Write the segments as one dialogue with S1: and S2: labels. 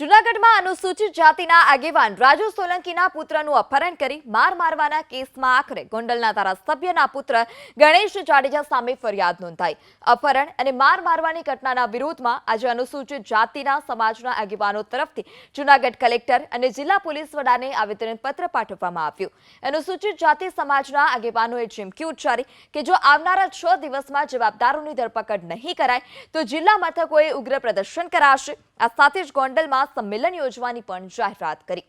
S1: જૂનાગઢમાં અનુસૂચિત જાતિના આગેવાન રાજુ સોલંકીના પુત્રનું અપહરણ કરી માર મારવાના કેસમાં આખરે ગોંડલના ધારાસભ્યના પુત્ર ગણેશ જાડેજા સામે ફરિયાદ નોંધાઈ. અપહરણ અને માર મારવાની ઘટનાના વિરોધમાં આજે અનુસૂચિત જાતિના સમાજના આગેવાનો તરફથી જૂનાગઢ કલેક્ટર અને જિલ્લા પોલીસ વડાને આવેદનપત્ર પાઠવવામાં આવ્યું. અનુસૂચિત જાતિ સમાજના આગેવાનોએ ચીમકી ઉચ્ચારી કે જો આવનારા છ દિવસમાં જવાબદારોની ધરપકડ નહીં કરાય, તો જિલ્લા મથકોએ ઉગ્ર પ્રદર્શન કરાશે. આ સાથે જ ગોંડલમાં સંમેલન યોજવાની પણ જાહેરાત કરી.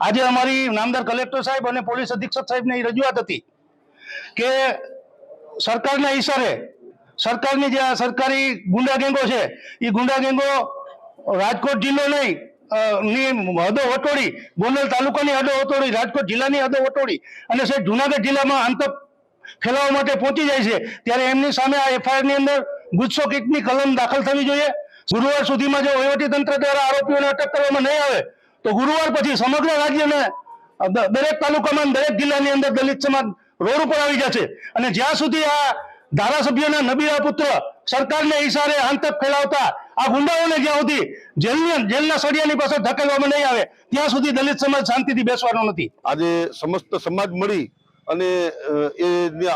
S2: આજે અમારી નામદાર કલેક્ટર સાહેબ અને પોલીસ અધિક્ષક સાહેબની રજૂઆત હતી કે સરકારના ઈશારે સરકારની જે આ સરકારી ગુંડા ગેંગો છે એ ગુંડા ગેંગો રાજકોટ જિલ્લો નહીં ની હદો વટોડી ગોંડલ તાલુકાની હદો વટોડી રાજકોટ જિલ્લાની હદો વટોડી અને સાહેબ જુનાગઢ જિલ્લામાં આંતક ફેલાવવા માટે પહોંચી જાય છે, ત્યારે એમની સામે આ એફઆઈઆરની અંદર ગુસ્સો કિટની કલમ દાખલ થવી જોઈએ. ગુરુવાર સુધીમાં જો વહીવટી તંત્ર દ્વારા આરોપીઓને અટક કરવામાં નહીં આવે, તો ગુરુવાર પછી સમગ્ર રાજ્યને દરેક તાલુકામાં દરેક જિલ્લાની અંદર દલિત સમાજ રોડ ઉપર આવી જશે. અને જ્યાં સુધી આ ધારાસભ્યના નબીરા પુત્ર સરકારને ઈશારે આંતક ફેલાવતા, આ ગુંડાઓને જ્યાં સુધી જેલની, જેલના સળિયાની પાસે ધકેલવામાં નહીં આવે, ત્યાં સુધી દલિત સમાજ શાંતિથી બેસવાનો નથી.
S3: આજે સમસ્ત સમાજ મળી અને એ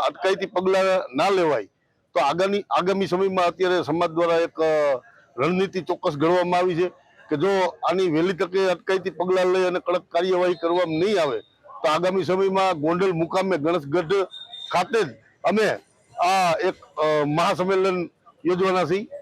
S3: અટકાયતી પગલાં ના લેવાય. તો આગામી આગામી સમયમાં અત્યારે સમાજ દ્વારા એક રણનીતિ ચોક્કસ ઘડવામાં આવી છે કે જો આની વહેલી તકે અટકાયતી પગલાં લઈ અને કડક કાર્યવાહી કરવામાં નહીં આવે, તો આગામી સમયમાં ગોંડલ મુકામે ગણેશગઢ ખાતે જ અમે આ એક મહાસંમેલન યોજવાના છીએ.